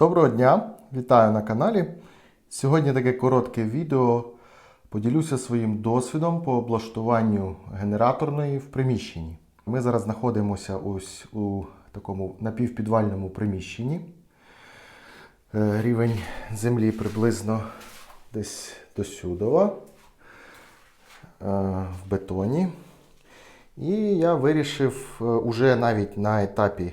Доброго дня! Вітаю на каналі. Сьогодні таке коротке відео. Поділюся своїм досвідом по облаштуванню генераторної в приміщенні. Ми зараз знаходимося ось у такому напівпідвальному приміщенні. Е, Рівень землі приблизно десь до сюдова е, в бетоні. І я вирішив е, уже навіть на етапі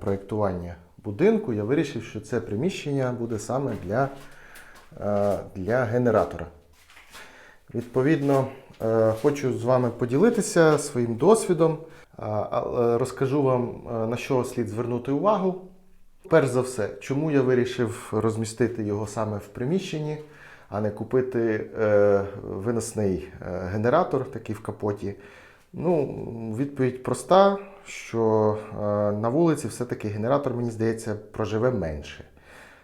проєктування будинку, я вирішив, що це приміщення буде саме для, е, для генератора. Відповідно, е, хочу з вами поділитися своїм досвідом, е, розкажу вам, на що слід звернути увагу. Перш за все, чому я вирішив розмістити його саме в приміщенні, а не купити виносний генератор, такий в капоті. Ну, відповідь проста, що е, на вулиці все-таки генератор, мені здається, проживе менше.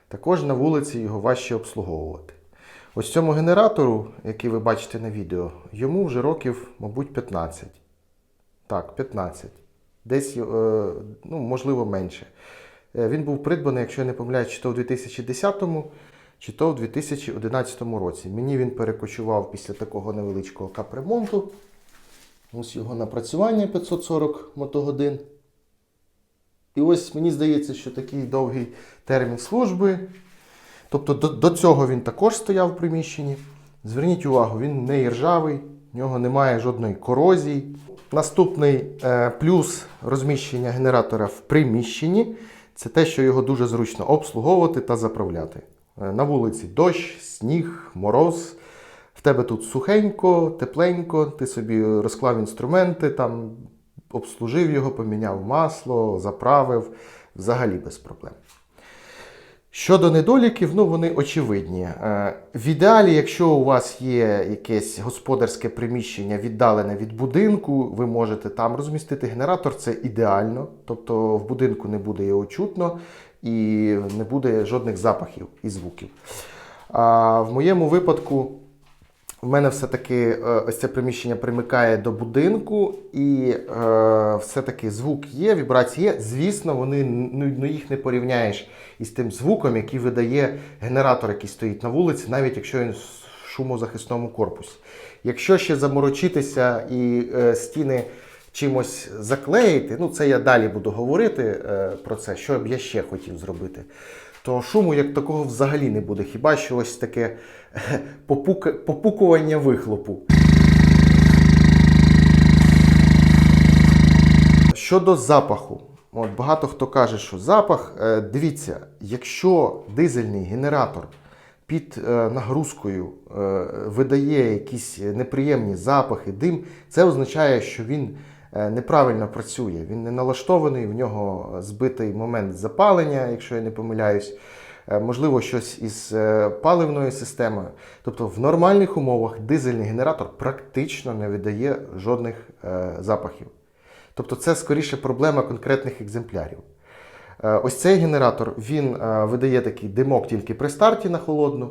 Також на вулиці його важче обслуговувати. Ось цьому генератору, який ви бачите на відео, йому вже років, мабуть, 15. Так, 15. Десь, е, ну, можливо, менше. Е, Він був придбаний, якщо я не помиляюсь, чи то в 2010, чи то в 2011 році. Мені він перекочував після такого невеличкого капремонту. Ось його напрацювання 540 мотогодин. І ось мені здається, що такий довгий термін служби. Тобто до, до цього він також стояв в приміщенні. Зверніть увагу, він не іржавий, в нього немає жодної корозії. Наступний е, плюс розміщення генератора в приміщенні це те, що його дуже зручно обслуговувати та заправляти. Е, на вулиці дощ, сніг, мороз. Тебе тут сухенько, тепленько, ти собі розклав інструменти, там обслужив його, поміняв масло, заправив, взагалі без проблем. Щодо недоліків, ну вони очевидні. Е, В ідеалі, якщо у вас є якесь господарське приміщення віддалене від будинку, ви можете там розмістити генератор, це ідеально. Тобто в будинку не буде його чутно і не буде жодних запахів і звуків. А в моєму випадку. В мене все-таки е, ось це приміщення примикає до будинку, і е, все-таки звук є, вібрації є. Звісно, вони ну, ну, їх не порівняєш із тим звуком, який видає генератор, який стоїть на вулиці, навіть якщо він в шумозахисному корпусі. Якщо ще заморочитися і е, стіни чимось заклеїти, ну це я далі буду говорити е, про це, що б я ще хотів зробити то шуму як такого взагалі не буде. Хіба що ось таке попука... попукування вихлопу. Щодо запаху, от багато хто каже, що запах, е, дивіться, якщо дизельний генератор під е, нагрузкою е, видає якісь неприємні запахи, дим, це означає, що він неправильно працює. Він не налаштований, в нього збитий момент запалення, якщо я не помиляюсь. Е, Можливо, щось із е, паливною системою. Тобто в нормальних умовах дизельний генератор практично не видає жодних е, запахів. Тобто це скоріше проблема конкретних екземплярів. Е, Ось цей генератор він е, видає такий димок тільки при старті на холодну.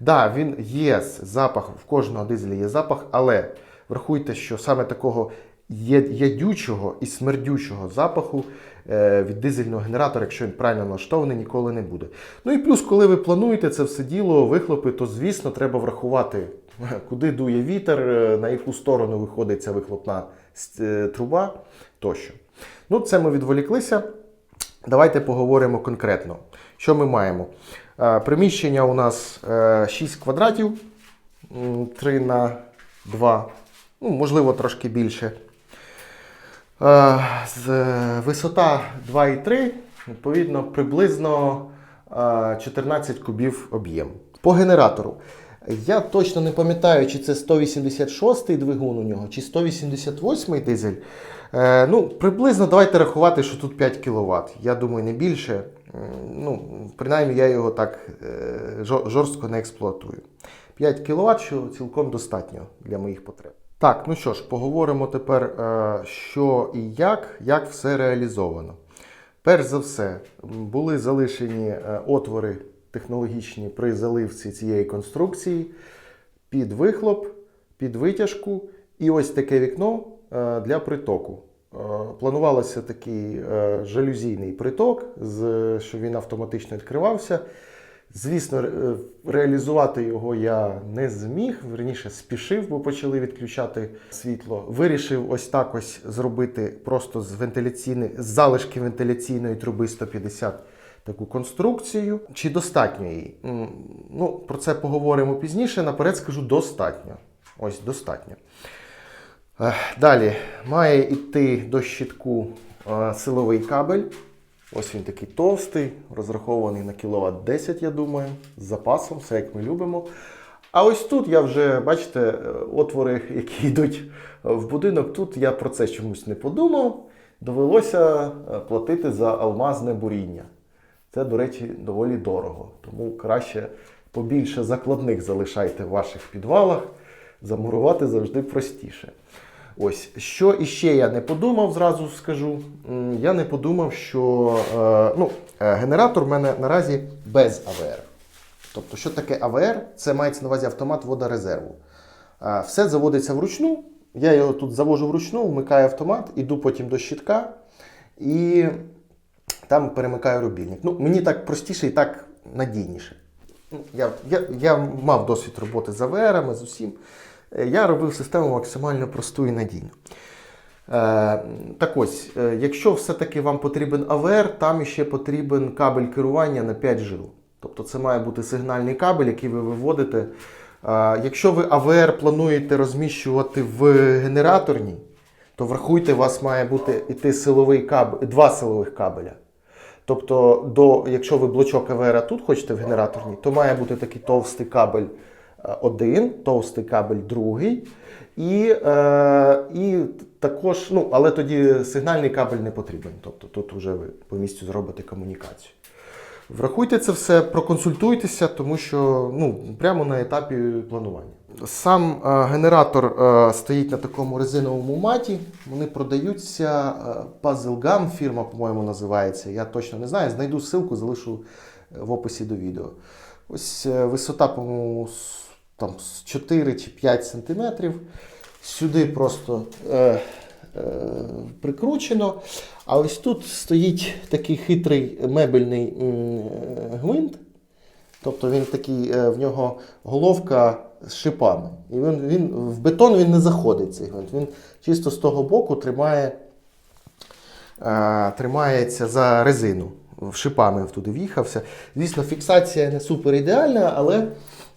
Да, він є запах, в кожного дизеля є запах, але врахуйте, що саме такого ядючого і смердючого запаху е, від дизельного генератора, якщо він правильно налаштований, ніколи не буде. Ну і плюс, коли ви плануєте це все діло, вихлопи, то звісно треба врахувати, куди дує вітер, е, на яку сторону виходить ця вихлопна е, труба тощо. Ну, це ми відволіклися. Давайте поговоримо конкретно. Що ми маємо? Приміщення у нас е, 6 квадратів, 3 на 2, ну, можливо, трошки більше. Е, з- е, Висота 2,3, відповідно, приблизно е, 14 кубів об'єм. По генератору. Я точно не пам'ятаю, чи це 186-й двигун у нього, чи 188-й дизель. Е, ну, приблизно давайте рахувати, що тут 5 кВт. Я думаю, не більше. Ну, принаймні я його так е, жорстко не експлуатую. 5 кВт, що цілком достатньо для моїх потреб. Так, ну що ж, поговоримо тепер, е, що і як, як все реалізовано. Перш за все, були залишені е, отвори технологічні при заливці цієї конструкції під вихлоп, під витяжку і ось таке вікно е, для притоку. Планувалося такий жалюзійний приток, що він автоматично відкривався. Звісно, е, реалізувати його я не зміг, верніше спішив, бо почали відключати світло. Вирішив ось так ось зробити просто з вентиляційної з залишки вентиляційної труби 150 таку конструкцію. Чи достатньо її? Ну, про це поговоримо пізніше. Наперед скажу достатньо. Ось достатньо. Далі має йти до щитку е, силовий кабель. Ось він такий товстий, розрахований на кіловат 10, я думаю, з запасом, все як ми любимо. А ось тут я вже, бачите, е, отвори, які йдуть в будинок. Тут я про це чомусь не подумав. Довелося е, платити за алмазне буріння. Це, до речі, доволі дорого. Тому краще побільше закладних залишайте в ваших підвалах. Замурувати завжди простіше. Ось, що іще я не подумав, зразу скажу. Я не подумав, що е, ну, е, генератор в мене наразі без АВР. Тобто, що таке АВР? Це мається на увазі автомат водорезерву. Е, Все заводиться вручну. Я його тут завожу вручну, вмикаю автомат, іду потім до щитка і там перемикаю рубільник. Ну, мені так простіше і так надійніше. Ну, Я, я, я мав досвід роботи з АВРами, з усім. Е, Я робив систему максимально просту і надійну. Е, так ось, е, якщо все-таки вам потрібен АВР, там ще потрібен кабель керування на 5 жил. Тобто це має бути сигнальний кабель, який ви виводите. Якщо ви АВР плануєте розміщувати в генераторній, то врахуйте, у вас має бути іти силовий кабель, два силових кабеля. Тобто, до, якщо ви блочок АВР тут хочете в генераторній, то має бути такий товстий кабель один, товстий кабель другий. І, е, і також, ну, але тоді сигнальний кабель не потрібен. Тобто тут вже ви по місцю зробите комунікацію. Врахуйте це все, проконсультуйтеся, тому що ну, прямо на етапі планування. Сам е, генератор е, стоїть на такому резиновому маті. Вони продаються. Е, Puzzle Gum фірма, по-моєму, називається. Я точно не знаю. Знайду ссылку, залишу е, в описі до відео. Ось е, висота, по-моєму, там, з 4 чи 5 сантиметрів. Сюди просто е, е, прикручено. А ось тут стоїть такий хитрий мебельний е, гвинт. Тобто він такий, е, в нього головка з шипами. І він, він, в бетон він не заходить цей гвинт. Він чисто з того боку тримає, е, тримається за резину. Шипами туди в'їхався. Звісно, фіксація не супер ідеальна, але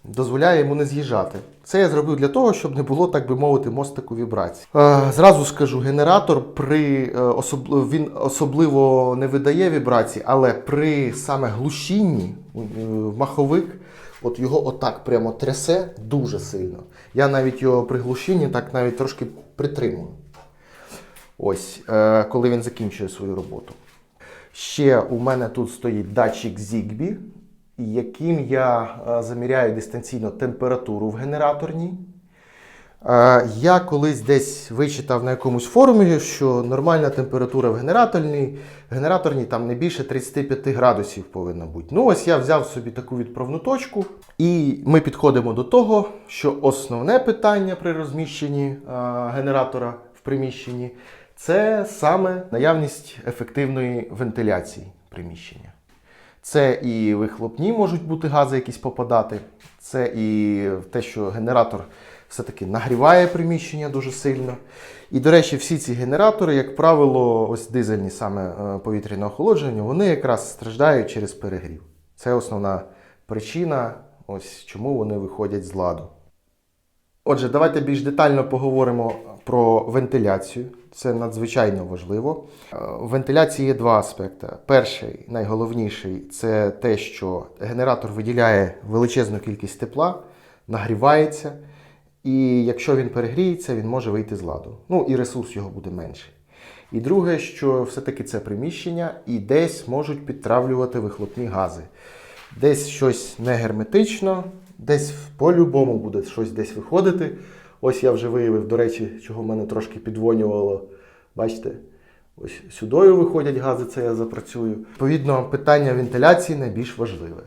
дозволяє йому не з'їжджати. Це я зробив для того, щоб не було, так би мовити, мостику вібрацій. Е, зразу скажу, генератор при е, особ... він особливо не видає вібрацій, але при саме глушінні е, маховик от його отак прямо трясе дуже сильно. Я навіть його при глушінні так навіть трошки притримую. Ось, е, коли він закінчує свою роботу. Ще у мене тут стоїть датчик Zigbee, яким я е, заміряю дистанційно температуру в генераторній. Е, Я колись десь вичитав на якомусь форумі, що нормальна температура в генераторній, генераторній там не більше 35 градусів повинна бути. Ну, ось я взяв собі таку відправну точку, і ми підходимо до того, що основне питання при розміщенні е, генератора в приміщенні це саме наявність ефективної вентиляції приміщення. Це і вихлопні можуть бути гази якісь попадати, це і те, що генератор все-таки нагріває приміщення дуже сильно. І, до речі, всі ці генератори, як правило, ось дизельні саме е, повітряне охолодження, вони якраз страждають через перегрів. Це основна причина, ось чому вони виходять з ладу. Отже, давайте більш детально поговоримо про вентиляцію. Це надзвичайно важливо. Е, В вентиляції є два аспекти. Перший, найголовніший, це те, що генератор виділяє величезну кількість тепла, нагрівається, і якщо він перегріється, він може вийти з ладу. Ну і ресурс його буде менший. І друге, що все-таки це приміщення і десь можуть підтравлювати вихлопні гази. Десь щось не герметично, десь по-любому буде щось десь виходити. Ось я вже виявив, до речі, чого мене трошки підвонювало. Бачите, ось сюдою виходять гази, це я запрацюю. Відповідно, питання вентиляції найбільш важливе.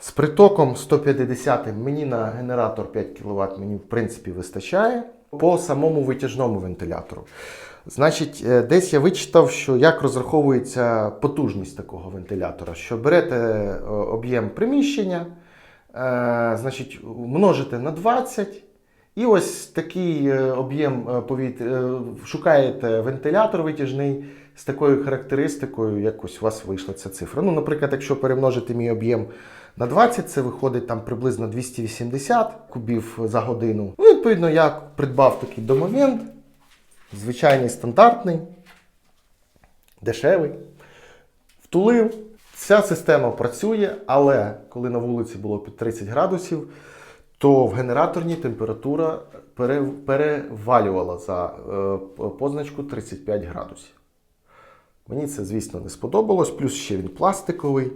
З притоком 150 мені на генератор 5 кВт мені в принципі вистачає. По самому витяжному вентилятору. Значить, е, десь я вичитав, що як розраховується потужність такого вентилятора. Що берете е, об'єм приміщення, значить, множите на 20, і ось такий е, об'єм е, повітря. е, Шукаєте вентилятор витяжний з такою характеристикою, як ось у вас вийшла ця цифра. Ну, наприклад, якщо перемножити мій об'єм на 20, це виходить там приблизно 280 кубів за годину. Ну, відповідно, я придбав такий домовент, звичайний стандартний, дешевий, втулив. Вся система працює, але коли на вулиці було під 30 градусів, то в генераторній температура перевалювала за е, позначку 35 градусів. Мені це, звісно, не сподобалось, плюс ще він пластиковий.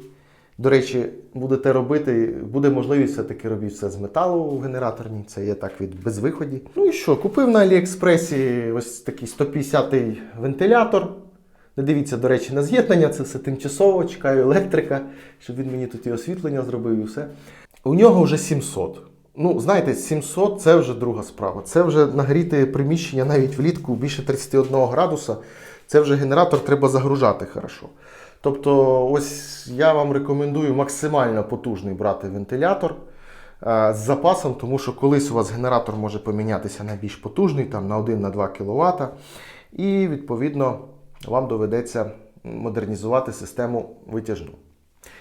До речі, будете робити, буде можливість все-таки робити все з металу в генераторній, це є так від безвиході. Ну і що, купив на Аліекспресі ось такий 150-й вентилятор. Не дивіться, до речі, на з'єднання, це все тимчасово, чекаю електрика, щоб він мені тут і освітлення зробив, і все. У нього вже 700. Ну, знаєте, 700 це вже друга справа. Це вже нагріти приміщення навіть влітку більше 31 градуса. Це вже генератор треба загружати хорошо. Тобто, ось я вам рекомендую максимально потужний брати вентилятор е, з запасом, тому що колись у вас генератор може помінятися на більш потужний, там на 1-2 кВт. І відповідно вам доведеться модернізувати систему витяжну.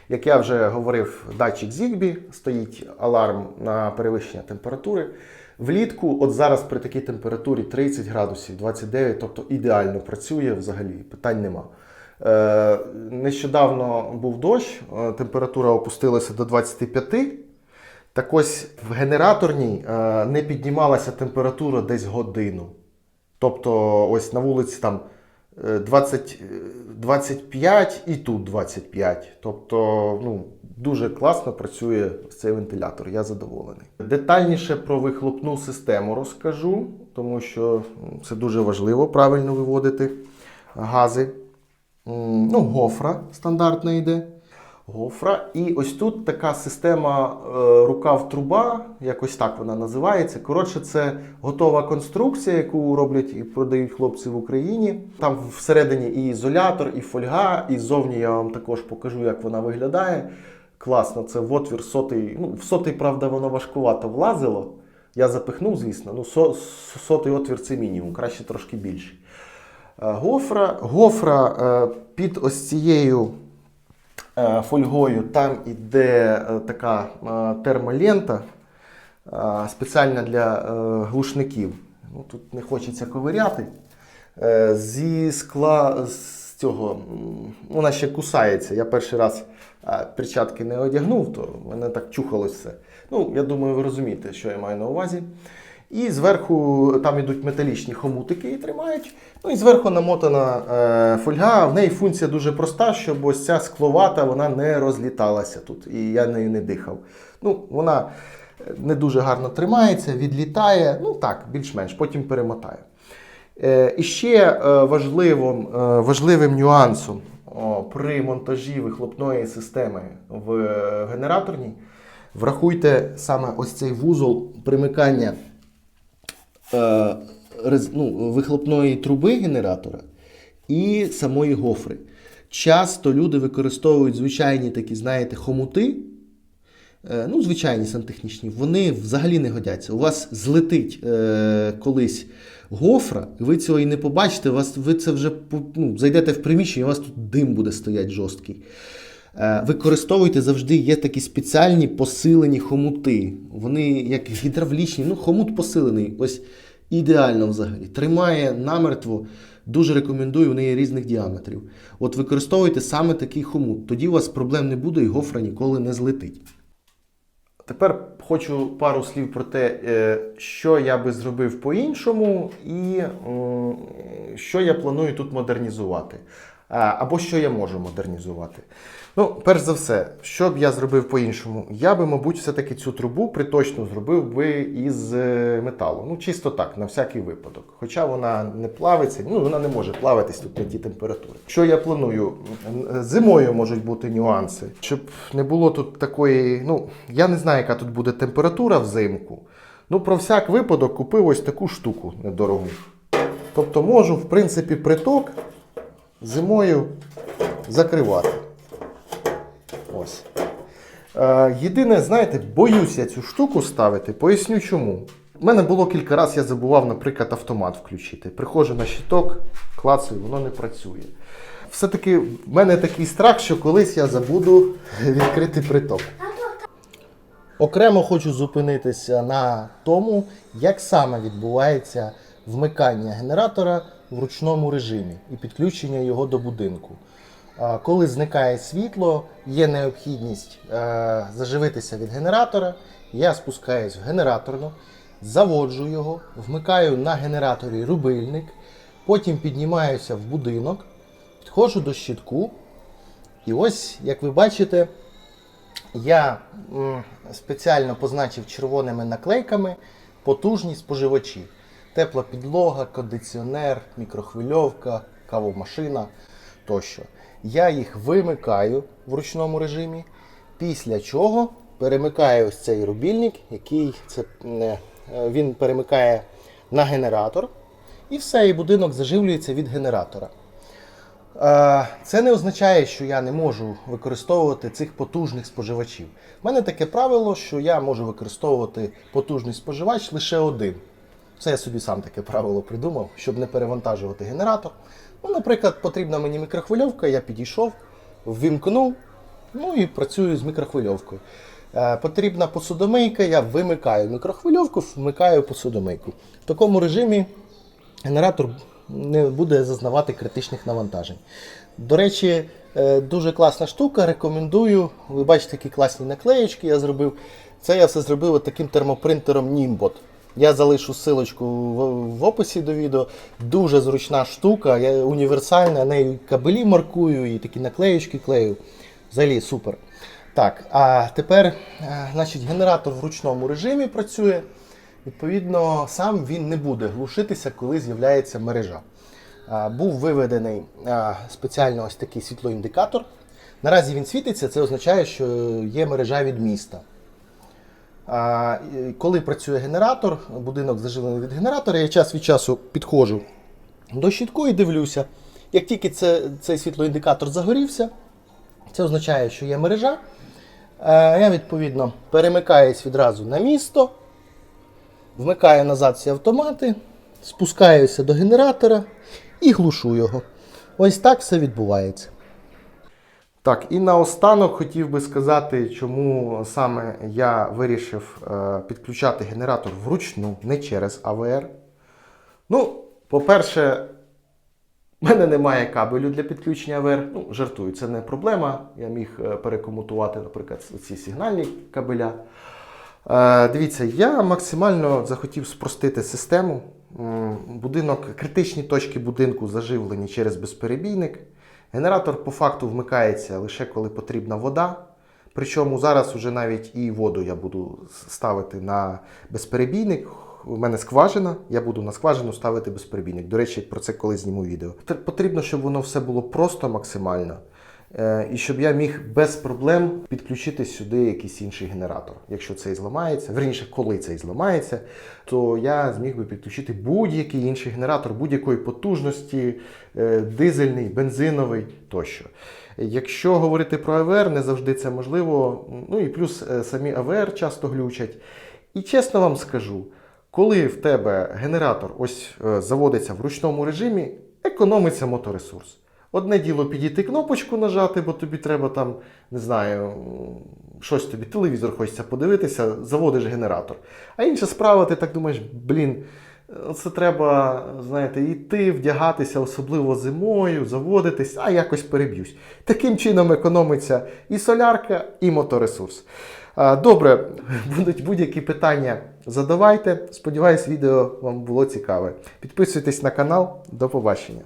Як я вже говорив, датчик Zigbee, стоїть аларм на перевищення температури. Влітку, от зараз при такій температурі 30 градусів, 29, тобто ідеально працює взагалі, питань нема. Е, нещодавно був дощ, е, температура опустилася до 25. Так ось в генераторній е, не піднімалася температура десь годину. Тобто, ось на вулиці там 20, е, 25 і тут 25. Тобто, ну, дуже класно працює цей вентилятор, я задоволений. Детальніше про вихлопну систему розкажу, тому що це дуже важливо правильно виводити гази. Ну, гофра стандартна йде. Гофра. І ось тут така система е, рукав-труба, якось так вона називається. Коротше, це готова конструкція, яку роблять і продають хлопці в Україні. Там всередині і ізолятор, і фольга, і ззовні я вам також покажу, як вона виглядає. Класно, це в отвір сотий. Ну, в сотий, правда, воно важкувато влазило. Я запихнув, звісно. Ну, со- сотий отвір це мінімум, краще трошки більший. Е, Гофра, гофра е, під ось цією фольгою там іде е, така е, термолента е, спеціальна для е, глушників. Ну, тут не хочеться ковиряти. Е, Зі скла з цього вона ще кусається. Я перший раз е, перчатки не одягнув, то мене так чухалось все. Ну, я думаю, ви розумієте, що я маю на увазі. І зверху там йдуть металічні хомутики і тримають. Ну і зверху намотана е, фольга. В неї функція дуже проста, щоб ось ця скловата вона не розліталася тут. І я нею не дихав. Ну, вона е, не дуже гарно тримається, відлітає. Ну так, більш-менш, потім перемотає. Е, і ще е, важливим, е, важливим нюансом при монтажі вихлопної системи в генераторній, врахуйте саме ось цей вузол примикання ну, вихлопної труби генератора і самої гофри. Часто люди використовують звичайні такі, знаєте, хомути. Е, Ну, звичайні сантехнічні, вони взагалі не годяться. У вас злетить е, колись гофра, ви цього і не побачите, вас, ви це вже ну, зайдете в приміщення, у вас тут дим буде стояти жорсткий. Е, Використовуйте завжди є такі спеціальні посилені хомути. Вони як гідравлічні, ну хомут посилений. Ось ідеально взагалі. Тримає намертво. Дуже рекомендую, вони є різних діаметрів. От використовуйте саме такий хомут. Тоді у вас проблем не буде і гофра ніколи не злетить. Тепер хочу пару слів про те, е, що я би зробив по-іншому, і що я планую тут модернізувати. Або що я можу модернізувати. Ну, перш за все, що б я зробив по-іншому? Я би, мабуть, все-таки цю трубу приточно зробив би із е, металу. Ну, чисто так, на всякий випадок. Хоча вона не плавиться, ну вона не може плавитись тут на ті температури. Що я планую? Зимою можуть бути нюанси, щоб не було тут такої. Ну, я не знаю, яка тут буде температура взимку. Ну, про всяк випадок купив ось таку штуку недорогу. Тобто можу, в принципі, приток зимою закривати. Ось. Е, єдине, знаєте, боюся цю штуку ставити, поясню чому. У мене було кілька разів, я забував, наприклад, автомат включити. Приходжу на щиток, клацаю, воно не працює. Все-таки в мене такий страх, що колись я забуду відкрити приток. Окремо хочу зупинитися на тому, як саме відбувається вмикання генератора в ручному режимі і підключення його до будинку. Коли зникає світло, є необхідність е, заживитися від генератора. Я спускаюсь в генераторну, заводжу його, вмикаю на генераторі рубильник, потім піднімаюся в будинок, підходжу до щитку. І ось, як ви бачите, я спеціально позначив червоними наклейками потужні споживачі. Тепла підлога, кондиціонер, мікрохвильовка, кавомашина тощо. Я їх вимикаю в ручному режимі, після чого перемикаю ось цей рубільник, який це, е, він перемикає на генератор, і все, і будинок заживлюється від генератора. Е, Це не означає, що я не можу використовувати цих потужних споживачів. У мене таке правило, що я можу використовувати потужний споживач лише один. Це я собі сам таке правило придумав, щоб не перевантажувати генератор. Ну, наприклад, потрібна мені мікрохвильовка, я підійшов, ввімкнув, ну і працюю з мікрохвильовкою. Е, Потрібна посудомийка, я вимикаю мікрохвильовку, вмикаю посудомийку. В такому режимі генератор не буде зазнавати критичних навантажень. До речі, е, дуже класна штука. Рекомендую. Ви бачите, які класні наклеєчки я зробив. Це я все зробив таким термопринтером Nimbot. Я залишу ссылочку в, описі до відео. Дуже зручна штука, я, універсальна, нею кабелі маркую і такі наклеєчки клею. Взагалі супер. Так, а тепер, е, значить, генератор в ручному режимі працює. Відповідно, сам він не буде глушитися, коли з'являється мережа. А, Був виведений а, спеціально ось такий світлоіндикатор. Наразі він світиться, це означає, що є мережа від міста. Коли працює генератор, будинок заживлений від генератора, я час від часу підходжу до щитку і дивлюся. Як тільки це, цей світлоіндикатор загорівся, це означає, що є мережа. Е, Я відповідно перемикаюсь відразу на місто, вмикаю назад всі автомати, спускаюся до генератора і глушу його. Ось так все відбувається. Так, і наостанок хотів би сказати, чому саме я вирішив е, підключати генератор вручну, не через АВР. Ну, по-перше, у мене немає кабелю для підключення АВР. Ну, жартую, це не проблема. Я міг е, перекомутувати, наприклад, ці сигнальні кабеля. Е, Дивіться, я максимально захотів спростити систему. Будинок, критичні точки будинку заживлені через безперебійник. Генератор по факту вмикається лише коли потрібна вода. Причому зараз уже навіть і воду я буду ставити на безперебійник. У мене скважина, я буду на скважину ставити безперебійник. До речі, про це коли зніму відео. Потрібно, щоб воно все було просто максимально. Е, І щоб я міг без проблем підключити сюди якийсь інший генератор. Якщо цей зламається, верніше, коли цей зламається, то я зміг би підключити будь-який інший генератор будь-якої потужності, е, дизельний, бензиновий тощо. Якщо говорити про АВР, не завжди це можливо. Ну і плюс е, самі АВР часто глючать. І чесно вам скажу, коли в тебе генератор ось заводиться в ручному режимі, економиться моторесурс. Одне діло підійти кнопочку нажати, бо тобі треба там, не знаю, щось тобі, телевізор хочеться подивитися, заводиш генератор. А інша справа, ти так думаєш, блін, це треба, знаєте, йти, вдягатися, особливо зимою, заводитись, а якось переб'юсь. Таким чином економиться і солярка, і моторесурс. Добре, будуть будь-які питання, задавайте. Сподіваюсь, відео вам було цікаве. Підписуйтесь на канал. До побачення.